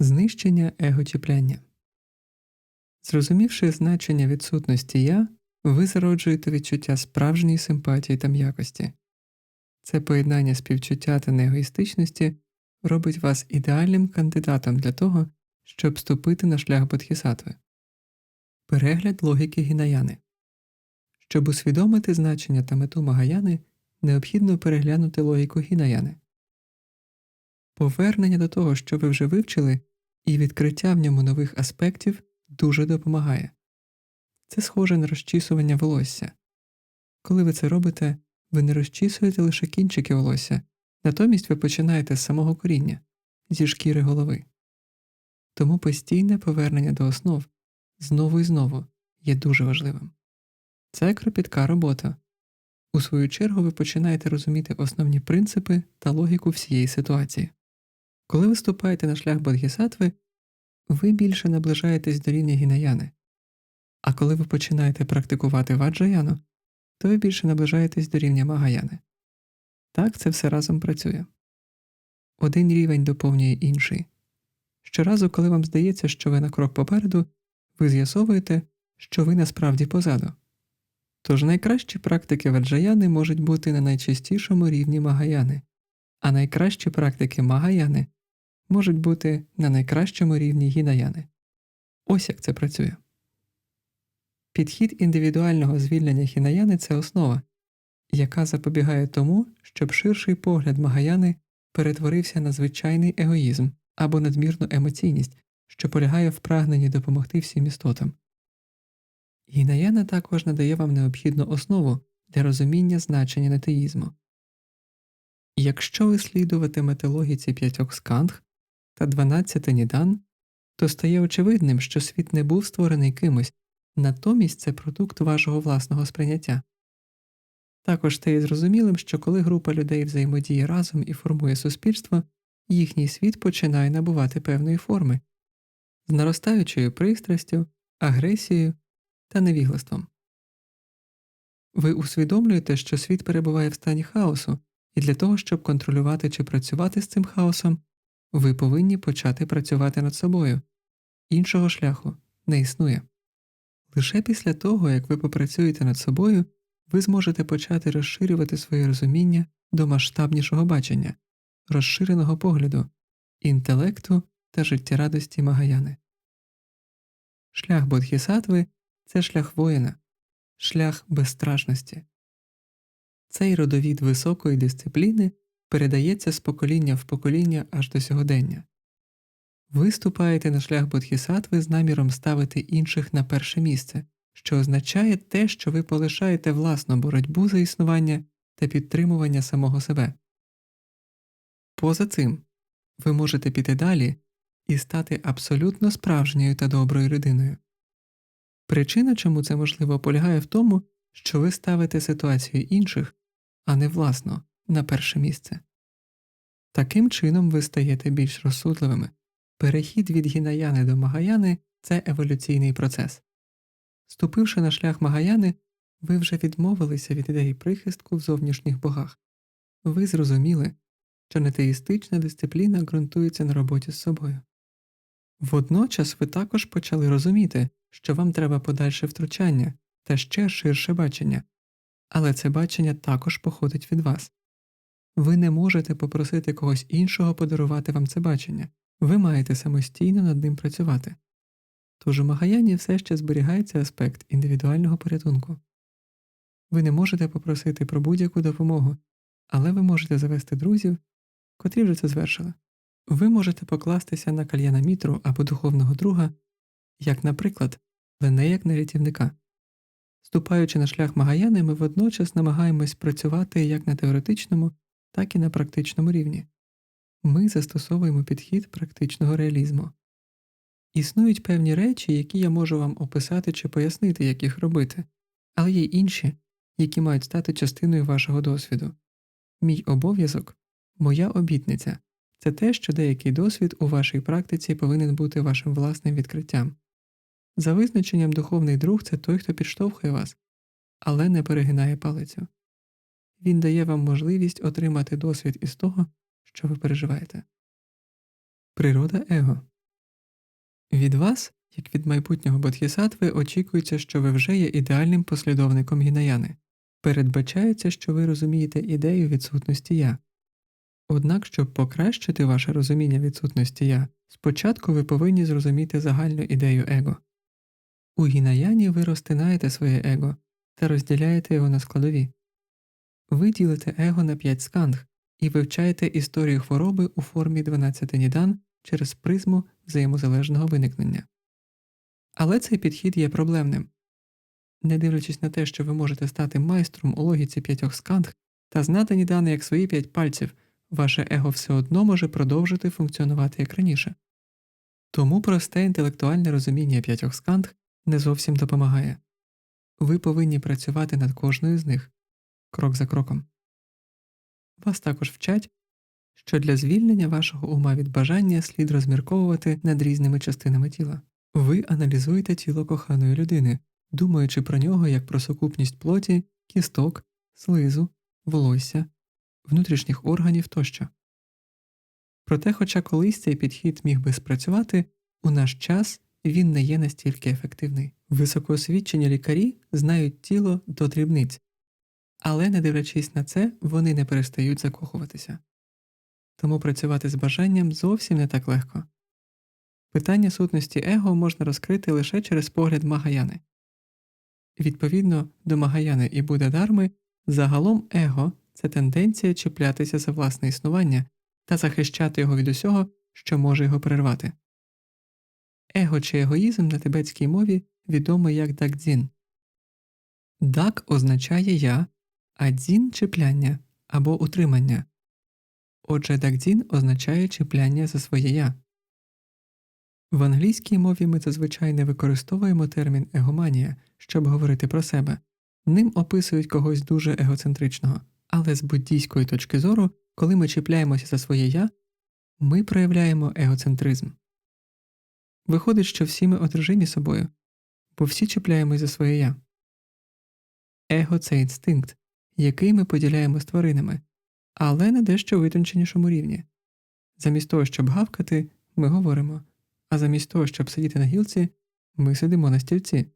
Знищення егочіпляння. Зрозумівши значення відсутності я, ви зароджуєте відчуття справжньої симпатії та м'якості. Це поєднання співчуття та неегоїстичності робить вас ідеальним кандидатом для того, щоб вступити на шлях бодхісаттви. Перегляд логіки гінаяни. Щоб усвідомити значення та мету Магаяни, необхідно переглянути логіку гінаяни. Повернення до того, що ви вже вивчили, і відкриття в ньому нових аспектів дуже допомагає. Це схоже на розчісування волосся. Коли ви це робите, ви не розчісуєте лише кінчики волосся, натомість ви починаєте з самого коріння, зі шкіри голови. Тому постійне повернення до основ знову і знову є дуже важливим. Це кропітка робота. У свою чергу ви починаєте розуміти основні принципи та логіку всієї ситуації. Коли ви ступаєте на шлях Бодгісаттви, ви більше наближаєтесь до рівня гінаяни, а коли ви починаєте практикувати ваджаяну, то ви більше наближаєтесь до рівня магаяни. Так це все разом працює. Один рівень доповнює інший. Щоразу, коли вам здається, що ви на крок попереду, ви з'ясовуєте, що ви насправді позаду. Тож найкращі практики ваджаяни можуть бути на найчастішому рівні магаяни, а найкращі практики магаяни можуть бути на найкращому рівні гінаяни. Ось як це працює. Підхід індивідуального звільнення хінаяни це основа, яка запобігає тому, щоб ширший погляд Магаяни перетворився на звичайний егоїзм або надмірну емоційність, що полягає в прагненні допомогти всім істотам. Гінаяна також надає вам необхідну основу для розуміння значення нетеїзму. Якщо ви слідуватимете логіці п'ятьох скандх та дванадцяти нідан, то стає очевидним, що світ не був створений кимось, натомість це продукт вашого власного сприйняття. Також стає зрозумілим, що коли група людей взаємодіє разом і формує суспільство, їхній світ починає набувати певної форми з наростаючою пристрастю, агресією та невіглаством. Ви усвідомлюєте, що світ перебуває в стані хаосу, і для того, щоб контролювати чи працювати з цим хаосом, ви повинні почати працювати над собою. Іншого шляху не існує. Лише після того, як ви попрацюєте над собою, ви зможете почати розширювати своє розуміння до масштабнішого бачення, розширеного погляду, інтелекту та життєрадості Магаяни. Шлях Бодхісаттви – це шлях воїна, шлях безстрашності. Цей родовід високої дисципліни передається з покоління в покоління аж до сьогодення. Ви ступаєте на шлях Бодхісаттви з наміром ставити інших на перше місце, що означає те, що ви полишаєте власну боротьбу за існування та підтримування самого себе. Поза цим ви можете піти далі і стати абсолютно справжньою та доброю людиною. Причина, чому це можливо, полягає в тому, що ви ставите ситуацію інших, а не власну, на перше місце. Таким чином ви стаєте більш розсудливими. Перехід від гінаяни до магаяни це еволюційний процес. Ступивши на шлях Магаяни, ви вже відмовилися від ідеї прихистку в зовнішніх богах. Ви зрозуміли, що нетеїстична дисципліна ґрунтується на роботі з собою. Водночас ви також почали розуміти, що вам треба подальше втручання та ще ширше бачення, але це бачення також походить від вас. Ви не можете попросити когось іншого подарувати вам це бачення, ви маєте самостійно над ним працювати. Тож у Магаяні все ще зберігається аспект індивідуального порятунку. Ви не можете попросити про будь-яку допомогу, але ви можете завести друзів, котрі вже це звершили. Ви можете покластися на кальяна мітру або духовного друга, як, наприклад, але не як на рятівника. Ступаючи на шлях Магаяни, ми водночас намагаємось працювати як на теоретичному, так і на практичному рівні. Ми застосовуємо підхід практичного реалізму. Існують певні речі, які я можу вам описати чи пояснити, як їх робити, але є інші, які мають стати частиною вашого досвіду. Мій обов'язок, моя обітниця це те, що деякий досвід у вашій практиці повинен бути вашим власним відкриттям. За визначенням духовний друг це той, хто підштовхує вас, але не перегинає палицю. Він дає вам можливість отримати досвід із того, що ви переживаєте. Природа его Від вас, як від майбутнього бодхісаттви, очікується, що ви вже є ідеальним послідовником гінаяни. Передбачається, що ви розумієте ідею відсутності я. Однак, щоб покращити ваше розуміння відсутності я, спочатку ви повинні зрозуміти загальну ідею его. У гінаяні ви розтинаєте своє его та розділяєте його на складові. Ви ділите его на п'ять сканг і вивчаєте історію хвороби у формі 12 нідан через призму взаємозалежного виникнення. Але цей підхід є проблемним. Не дивлячись на те, що ви можете стати майстром у логіці п'ятьох сканг та знати нідани як свої п'ять пальців, ваше его все одно може продовжити функціонувати як раніше. Тому просте інтелектуальне розуміння п'ятьох сканг не зовсім допомагає. Ви повинні працювати над кожною з них крок за кроком. Вас також вчать, що для звільнення вашого ума від бажання слід розмірковувати над різними частинами тіла. Ви аналізуєте тіло коханої людини, думаючи про нього як про сукупність плоті, кісток, слизу, волосся, внутрішніх органів тощо. Проте, хоча колись цей підхід міг би спрацювати, у наш час він не є настільки ефективний. Високоосвічені лікарі знають тіло до дрібниць, але, не дивлячись на це, вони не перестають закохуватися. Тому працювати з бажанням зовсім не так легко. Питання сутності его можна розкрити лише через погляд Магаяни. Відповідно до Магаяни і Будда Дарми, загалом его це тенденція чіплятися за власне існування та захищати його від усього, що може його перервати. Его чи егоїзм на тибетській мові відомий як дакдзін. Дак означає я, а дзін чіпляння або утримання. Отже, дакдзін означає чіпляння за своє я. В англійській мові ми зазвичай не використовуємо термін егоманія, щоб говорити про себе, ним описують когось дуже егоцентричного, але з буддійської точки зору, коли ми чіпляємося за своє я, ми проявляємо егоцентризм. Виходить, що всі ми одержимі собою, бо всі чіпляємось за своє я. Его це інстинкт, який ми поділяємо з тваринами, але на дещо витонченішому рівні. Замість того, щоб гавкати, ми говоримо, а замість того, щоб сидіти на гілці, ми сидимо на стільці.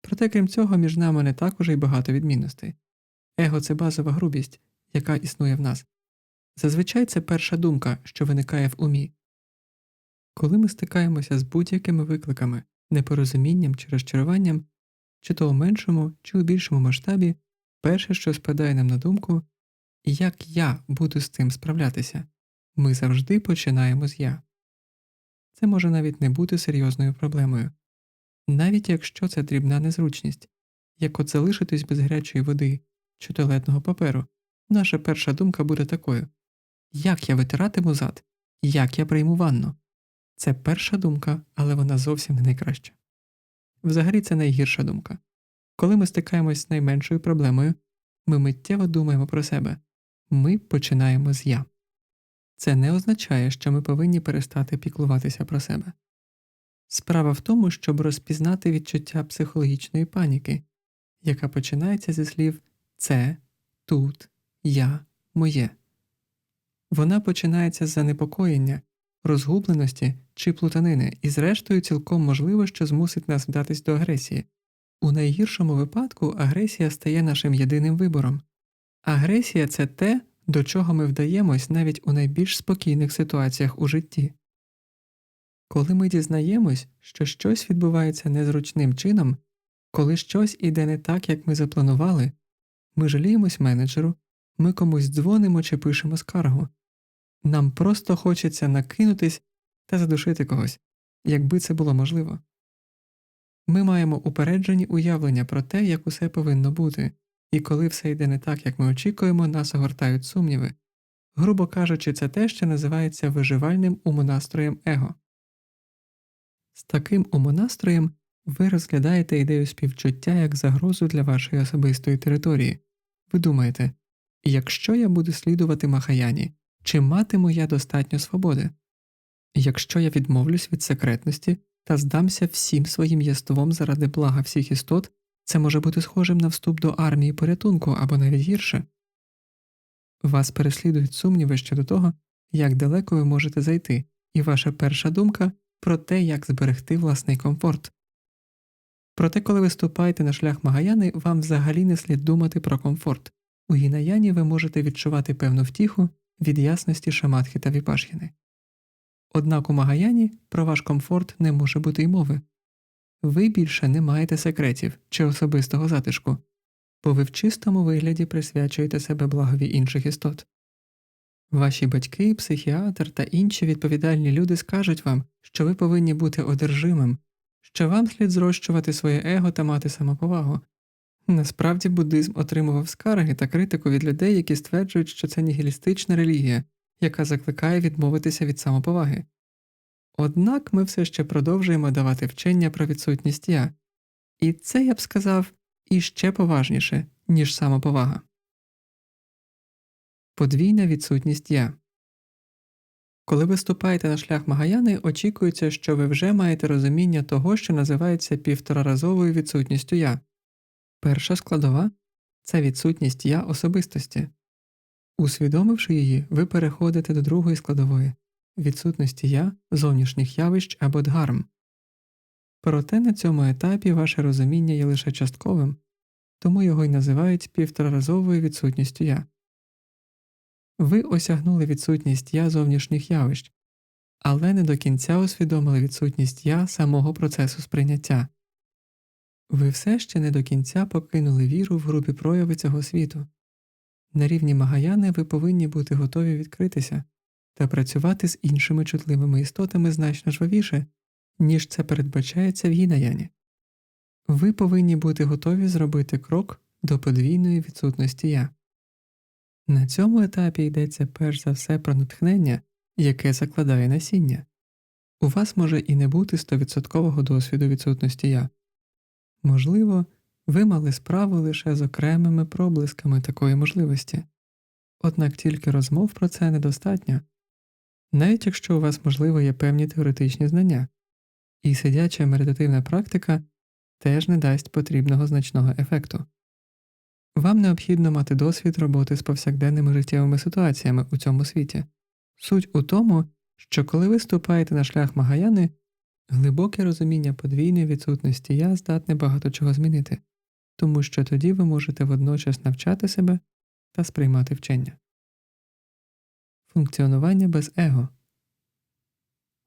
Проте, крім цього, між нами не також і багато відмінностей. Его це базова грубість, яка існує в нас. Зазвичай це перша думка, що виникає в умі. Коли ми стикаємося з будь-якими викликами, непорозумінням чи розчаруванням, чи то у меншому, чи у більшому масштабі, перше, що спадає нам на думку, як я буду з цим справлятися, ми завжди починаємо з я. Це може навіть не бути серйозною проблемою, навіть якщо це дрібна незручність, як от залишитись без гарячої води чи туалетного паперу, наша перша думка буде такою як я витиратиму зад, як я прийму ванну. Це перша думка, але вона зовсім не найкраща. Взагалі це найгірша думка. Коли ми стикаємось з найменшою проблемою, ми миттєво думаємо про себе ми починаємо з я. Це не означає, що ми повинні перестати піклуватися про себе. Справа в тому, щоб розпізнати відчуття психологічної паніки, яка починається зі слів це, тут, я, моє. Вона починається з занепокоєння, розгубленості чи плутанини, і, зрештою, цілком можливо, що змусить нас вдатись до агресії. У найгіршому випадку агресія стає нашим єдиним вибором. Агресія це те, до чого ми вдаємось навіть у найбільш спокійних ситуаціях у житті. Коли ми дізнаємось, що щось відбувається незручним чином, коли щось іде не так, як ми запланували, ми жаліємось менеджеру, ми комусь дзвонимо чи пишемо скаргу. Нам просто хочеться накинутись та задушити когось, якби це було можливо. Ми маємо упереджені уявлення про те, як усе повинно бути, і коли все йде не так, як ми очікуємо, нас огортають сумніви. Грубо кажучи, це те, що називається виживальним умонастроєм его. З таким умонастроєм ви розглядаєте ідею співчуття як загрозу для вашої особистої території. Ви думаєте, якщо я буду слідувати Махаяні, чи матиму я достатньо свободи? Якщо я відмовлюсь від секретності та здамся всім своїм єством заради блага всіх істот, це може бути схожим на вступ до армії порятунку або навіть гірше. Вас переслідують сумніви щодо того, як далеко ви можете зайти, і ваша перша думка про те, як зберегти власний комфорт. Проте, коли ви ступаєте на шлях Магаяни, вам взагалі не слід думати про комфорт. У гінаяні ви можете відчувати певну втіху від ясності шаматхи та віпашхіни. Однак у Магаяні про ваш комфорт не може бути й мови. Ви більше не маєте секретів чи особистого затишку, бо ви в чистому вигляді присвячуєте себе благові інших істот. Ваші батьки, психіатр та інші відповідальні люди скажуть вам, що ви повинні бути одержимим, що вам слід зрощувати своє его та мати самоповагу. Насправді буддизм отримував скарги та критику від людей, які стверджують, що це нігілістична релігія, яка закликає відмовитися від самоповаги. Однак ми все ще продовжуємо давати вчення про відсутність я, і це я б сказав іще поважніше, ніж самоповага. Подвійна відсутність я. Коли ви ступаєте на шлях Магаяни, очікується, що ви вже маєте розуміння того, що називається півтораразовою відсутністю я. Перша складова це відсутність я особистості. Усвідомивши її, ви переходите до другої складової відсутності я зовнішніх явищ або дгарм. Проте на цьому етапі ваше розуміння є лише частковим, тому його й називають півтораразовою відсутністю я. Ви осягнули відсутність я зовнішніх явищ, але не до кінця усвідомили відсутність я самого процесу сприйняття. Ви все ще не до кінця покинули віру в групі прояви цього світу. На рівні Магаяни ви повинні бути готові відкритися та працювати з іншими чутливими істотами значно жвавіше, ніж це передбачається в гінаяні. Ви повинні бути готові зробити крок до подвійної відсутності я. На цьому етапі йдеться перш за все про натхнення, яке закладає насіння. У вас може і не бути стовідсоткового досвіду відсутності я. Можливо, ви мали справу лише з окремими проблисками такої можливості, однак тільки розмов про це недостатньо, навіть якщо у вас, можливо, є певні теоретичні знання, і сидяча медитативна практика теж не дасть потрібного значного ефекту. Вам необхідно мати досвід роботи з повсякденними життєвими ситуаціями у цьому світі. Суть у тому, що коли ви ступаєте на шлях Магаяни, глибоке розуміння подвійної відсутності я здатне багато чого змінити, тому що тоді ви можете водночас навчати себе та сприймати вчення. Функціонування без его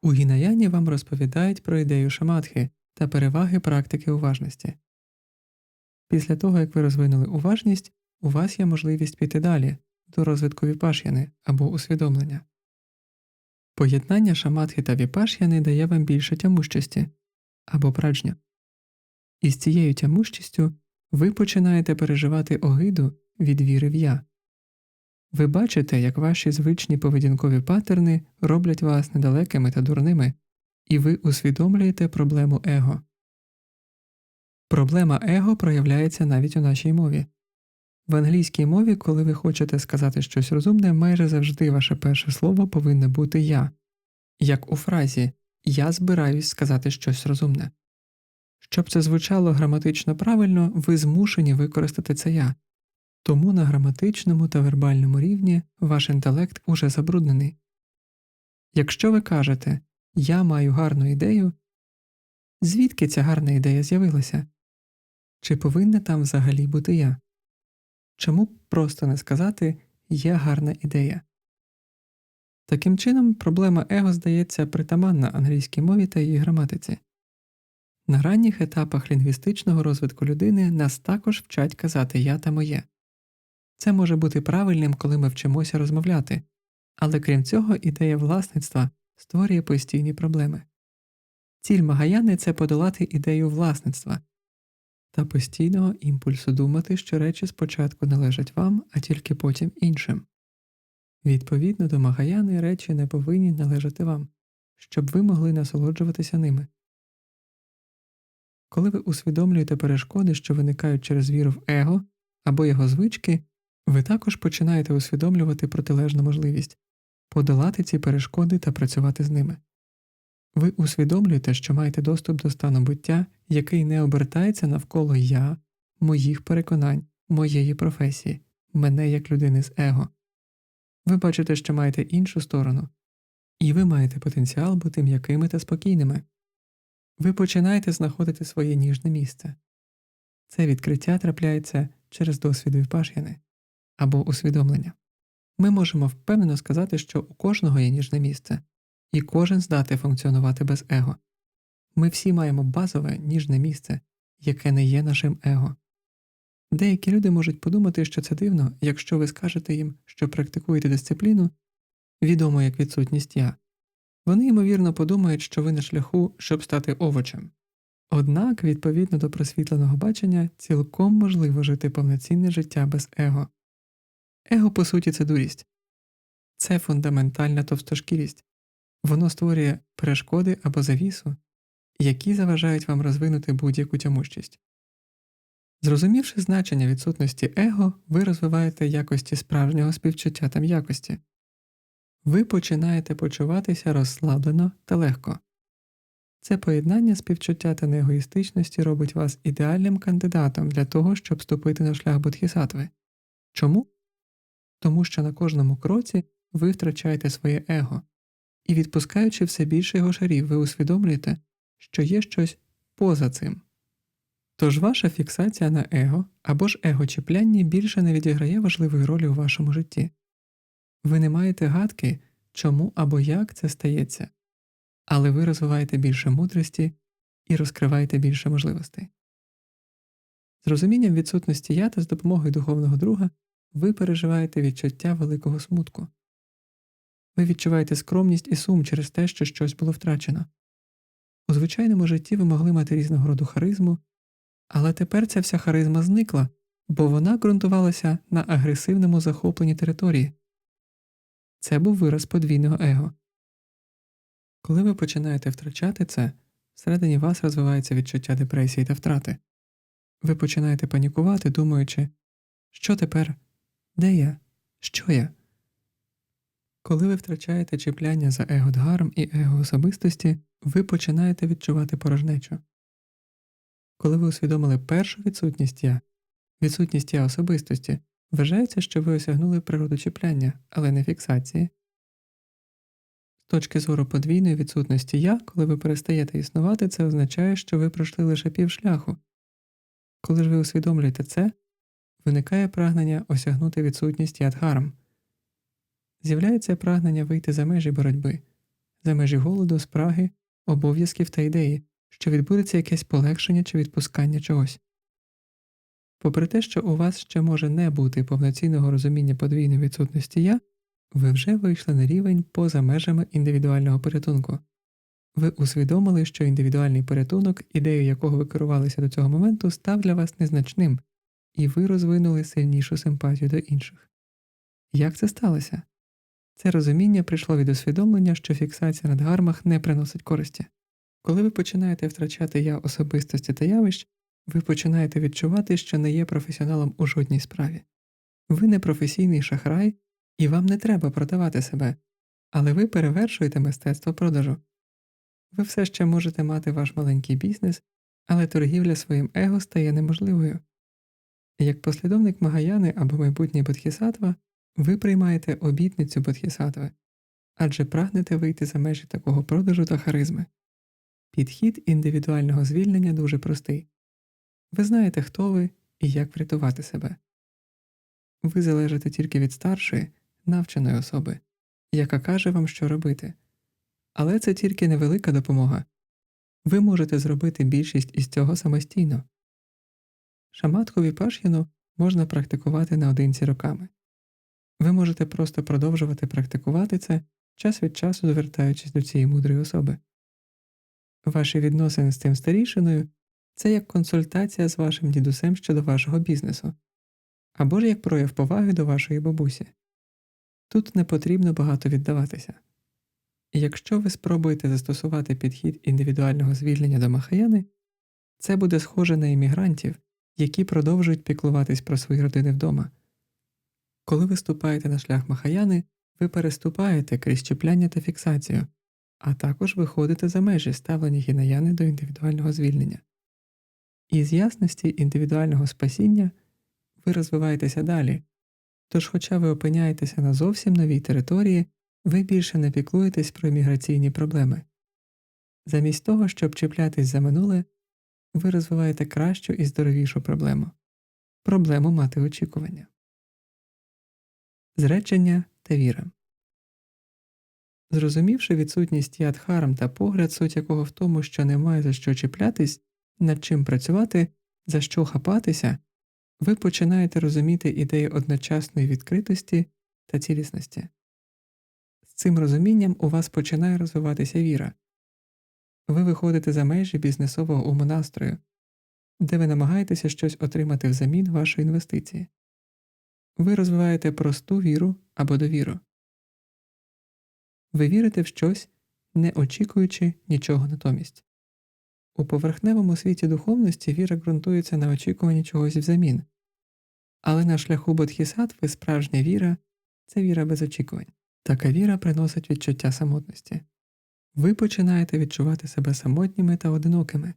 у гінаяні вам розповідають про ідею шаматхи та переваги практики уважності. Після того, як ви розвинули уважність, у вас є можливість піти далі до розвитку віпаш'яни або усвідомлення. Поєднання шаматхи та віпаш'яни дає вам більше тямущості або праджня. І з цією тямущістю ви починаєте переживати огиду від віри в я. Ви бачите, як ваші звичні поведінкові паттерни роблять вас недалекими та дурними, і ви усвідомлюєте проблему его. Проблема его проявляється навіть у нашій мові. В англійській мові, коли ви хочете сказати щось розумне, майже завжди ваше перше слово повинне бути я, як у фразі Я збираюсь сказати щось розумне. Щоб це звучало граматично правильно, ви змушені використати це я, тому на граматичному та вербальному рівні ваш інтелект уже забруднений. Якщо ви кажете Я маю гарну ідею, звідки ця гарна ідея з'явилася? Чи повинна там взагалі бути я? Чому просто не сказати є гарна ідея? Таким чином, проблема его здається притаманна англійській мові та її граматиці. На ранніх етапах лінгвістичного розвитку людини нас також вчать казати я та моє. Це може бути правильним, коли ми вчимося розмовляти, але крім цього, ідея власництва створює постійні проблеми. Ціль Магаяни це подолати ідею власництва та постійного імпульсу думати, що речі спочатку належать вам, а тільки потім іншим. Відповідно до Магаяни речі не повинні належати вам, щоб ви могли насолоджуватися ними. Коли ви усвідомлюєте перешкоди, що виникають через віру в его або його звички, ви також починаєте усвідомлювати протилежну можливість подолати ці перешкоди та працювати з ними. Ви усвідомлюєте, що маєте доступ до стану буття, який не обертається навколо я, моїх переконань, моєї професії, мене як людини з его. Ви бачите, що маєте іншу сторону, і ви маєте потенціал бути м'якими та спокійними. Ви починаєте знаходити своє ніжне місце. Це відкриття трапляється через досвід віпаш'яни або усвідомлення. Ми можемо впевнено сказати, що у кожного є ніжне місце, і кожен здатний функціонувати без его. Ми всі маємо базове ніжне місце, яке не є нашим его. Деякі люди можуть подумати, що це дивно, якщо ви скажете їм, що практикуєте дисципліну, відомо як відсутність я. Вони ймовірно подумають, що ви на шляху, щоб стати овочем. Однак, відповідно до просвітленого бачення, цілком можливо жити повноцінне життя без его. Его, по суті, це дурість, це фундаментальна товстошкірість, воно створює перешкоди або завісу, які заважають вам розвинути будь-яку тямущість. Зрозумівши значення відсутності его, ви розвиваєте якості справжнього співчуття та м'якості. Ви починаєте почуватися розслаблено та легко. Це поєднання співчуття та неегоїстичності робить вас ідеальним кандидатом для того, щоб вступити на шлях бодхісатви. Чому? Тому що на кожному кроці ви втрачаєте своє его, і відпускаючи все більше його шарів, ви усвідомлюєте, що є щось поза цим. Тож ваша фіксація на его або ж его-чіпляння більше не відіграє важливої ролі у вашому житті. Ви не маєте гадки, чому або як це стається, але ви розвиваєте більше мудрості і розкриваєте більше можливостей. З розумінням відсутності я та з допомогою духовного друга ви переживаєте відчуття великого смутку. Ви відчуваєте скромність і сум через те, що щось було втрачено. У звичайному житті ви могли мати різного роду харизму, але тепер ця вся харизма зникла, бо вона ґрунтувалася на агресивному захопленні території. Це був вираз подвійного его. Коли ви починаєте втрачати це, всередині вас розвивається відчуття депресії та втрати. Ви починаєте панікувати, думаючи, що тепер, де я, що я. Коли ви втрачаєте чіпляння за его дгарм і его особистості, ви починаєте відчувати порожнечу. Коли ви усвідомили першу відсутність я, відсутність я особистості, вважається, що ви осягнули природу чіпляння, але не фіксації. З точки зору подвійної відсутності я, коли ви перестаєте існувати, це означає, що ви пройшли лише півшляху. Коли ж ви усвідомлюєте це, виникає прагнення осягнути відсутність ядгарм. З'являється прагнення вийти за межі боротьби, за межі голоду, спраги, обов'язків та ідеї, що відбудеться якесь полегшення чи відпускання чогось. Попри те, що у вас ще може не бути повноцінного розуміння подвійної відсутності я, ви вже вийшли на рівень поза межами індивідуального порятунку. Ви усвідомили, що індивідуальний порятунок, ідею якого ви керувалися до цього моменту, став для вас незначним, і ви розвинули сильнішу симпатію до інших. Як це сталося? Це розуміння прийшло від усвідомлення, що фіксація на дгармах не приносить користі. Коли ви починаєте втрачати я особистості та явищ, ви починаєте відчувати, що не є професіоналом у жодній справі. Ви не професійний шахрай, і вам не треба продавати себе, але ви перевершуєте мистецтво продажу. Ви все ще можете мати ваш маленький бізнес, але торгівля своїм его стає неможливою. Як послідовник Магаяни або майбутній Бодхісатва, ви приймаєте обітницю Бодхісатви, адже прагнете вийти за межі такого продажу та харизми. Підхід індивідуального звільнення дуже простий ви знаєте, хто ви і як врятувати себе. Ви залежите тільки від старшої, навченої особи, яка каже вам, що робити. Але це тільки невелика допомога. Ви можете зробити більшість із цього самостійно. Шаматку віпаш'яну можна практикувати наодинці роками. Ви можете просто продовжувати практикувати це час від часу звертаючись до цієї мудрої особи. Ваші відносини з тим старішиною це як консультація з вашим дідусем щодо вашого бізнесу, або ж як прояв поваги до вашої бабусі. Тут не потрібно багато віддаватися. Якщо ви спробуєте застосувати підхід індивідуального звільнення до Махаяни, це буде схоже на іммігрантів, які продовжують піклуватись про свої родини вдома. Коли ви ступаєте на шлях Махаяни, ви переступаєте крізь чіпляння та фіксацію, а також виходите за межі ставлення гінаяни до індивідуального звільнення. І з ясності індивідуального спасіння ви розвиваєтеся далі, тож, хоча ви опиняєтеся на зовсім новій території, ви більше не піклуєтесь про міграційні проблеми. Замість того, щоб чіплятись за минуле, ви розвиваєте кращу і здоровішу проблему проблему мати очікування. Зречення та віра. Зрозумівши відсутність ядхарм та погляд, суть якого в тому, що немає за що чіплятись, над чим працювати, за що хапатися, ви починаєте розуміти ідеї одночасної відкритості та цілісності. З цим розумінням у вас починає розвиватися віра. Ви виходите за межі бізнесового умонастрою, де ви намагаєтеся щось отримати взамін вашої інвестиції. Ви розвиваєте просту віру або довіру. Ви вірите в щось, не очікуючи нічого натомість. У поверхневому світі духовності віра ґрунтується на очікуванні чогось взамін, але на шляху бодхісаттви справжня віра це віра без очікувань. Така віра приносить відчуття самотності. Ви починаєте відчувати себе самотніми та одинокими,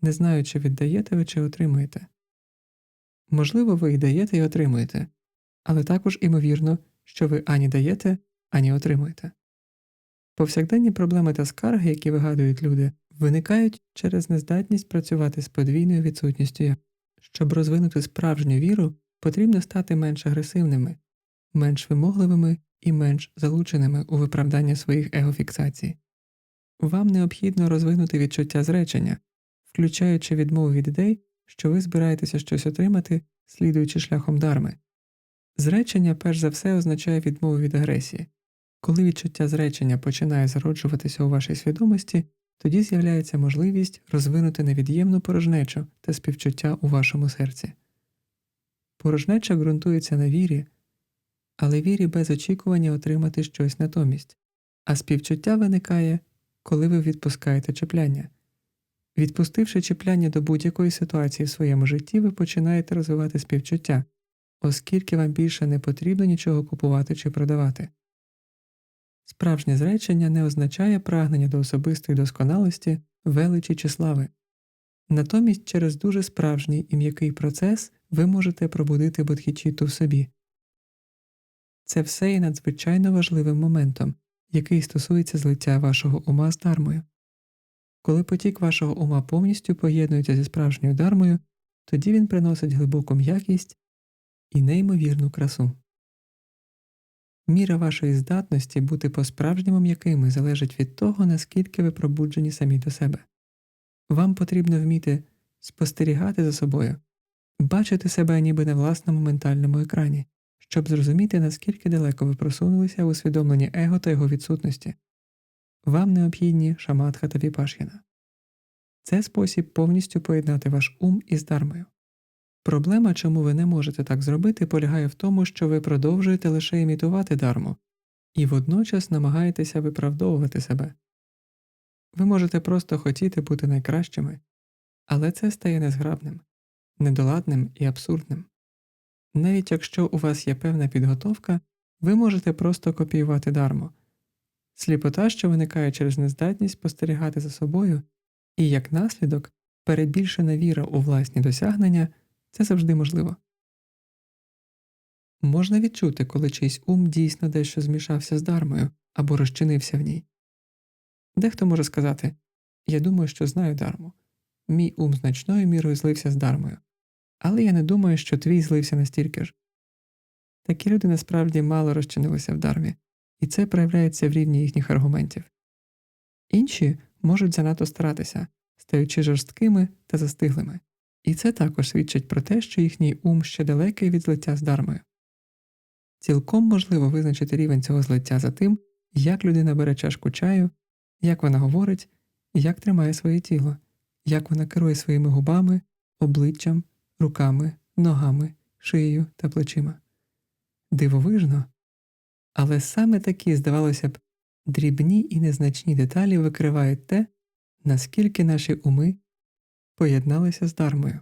не знаючи, віддаєте ви чи отримуєте. Можливо, ви і даєте і отримуєте, але також імовірно, що ви ані даєте, ані отримуєте. Повсякденні проблеми та скарги, які вигадують люди, виникають через нездатність працювати з подвійною відсутністю. Щоб розвинути справжню віру, потрібно стати менш агресивними, менш вимогливими і менш залученими у виправдання своїх егофіксацій. Вам необхідно розвинути відчуття зречення, включаючи відмову від ідей, що ви збираєтеся щось отримати, слідуючи шляхом дарми. Зречення перш за все означає відмову від агресії. Коли відчуття зречення починає зароджуватися у вашій свідомості, тоді з'являється можливість розвинути невід'ємну порожнечу та співчуття у вашому серці. Порожнеча ґрунтується на вірі, але вірі без очікування отримати щось натомість, а співчуття виникає, коли ви відпускаєте чіпляння. Відпустивши чіпляння до будь-якої ситуації в своєму житті, ви починаєте розвивати співчуття, оскільки вам більше не потрібно нічого купувати чи продавати. Справжнє зречення не означає прагнення до особистої досконалості, величі чи слави. Натомість через дуже справжній і м'який процес ви можете пробудити бодхічіту в собі. Це все є надзвичайно важливим моментом, який стосується злиття вашого ума з дармою. Коли потік вашого ума повністю поєднується зі справжньою дармою, тоді він приносить глибоку м'якість і неймовірну красу. Міра вашої здатності бути по-справжньому м'якими залежить від того, наскільки ви пробуджені самі до себе. Вам потрібно вміти спостерігати за собою, бачити себе ніби на власному ментальному екрані, щоб зрозуміти, наскільки далеко ви просунулися у усвідомленні его та його відсутності. Вам необхідні шаматха та віпаш'яна. Це спосіб повністю поєднати ваш ум із дармою. Проблема, чому ви не можете так зробити, полягає в тому, що ви продовжуєте лише імітувати дарму і водночас намагаєтеся виправдовувати себе. Ви можете просто хотіти бути найкращими, але це стає незграбним, недоладним і абсурдним. Навіть якщо у вас є певна підготовка, ви можете просто копіювати дарму. Сліпота, що виникає через нездатність спостерігати за собою, і як наслідок перебільшена віра у власні досягнення це завжди можливо. Можна відчути, коли чийсь ум дійсно дещо змішався з дармою або розчинився в ній. Дехто може сказати Я думаю, що знаю дарму. Мій ум значною мірою злився з дармою, але я не думаю, що твій злився настільки ж. Такі люди насправді мало розчинилися в дармі, і це проявляється в рівні їхніх аргументів. Інші можуть занадто старатися, стаючи жорсткими та застиглими, і це також свідчить про те, що їхній ум ще далекий від злиття з дармою. Цілком можливо визначити рівень цього злиття за тим, як людина бере чашку чаю, як вона говорить, як тримає своє тіло, як вона керує своїми губами, обличчям, руками, ногами, шиєю та плечима. Дивовижно, але саме такі, здавалося б, дрібні і незначні деталі викривають те, наскільки наші уми поєдналися з дармою.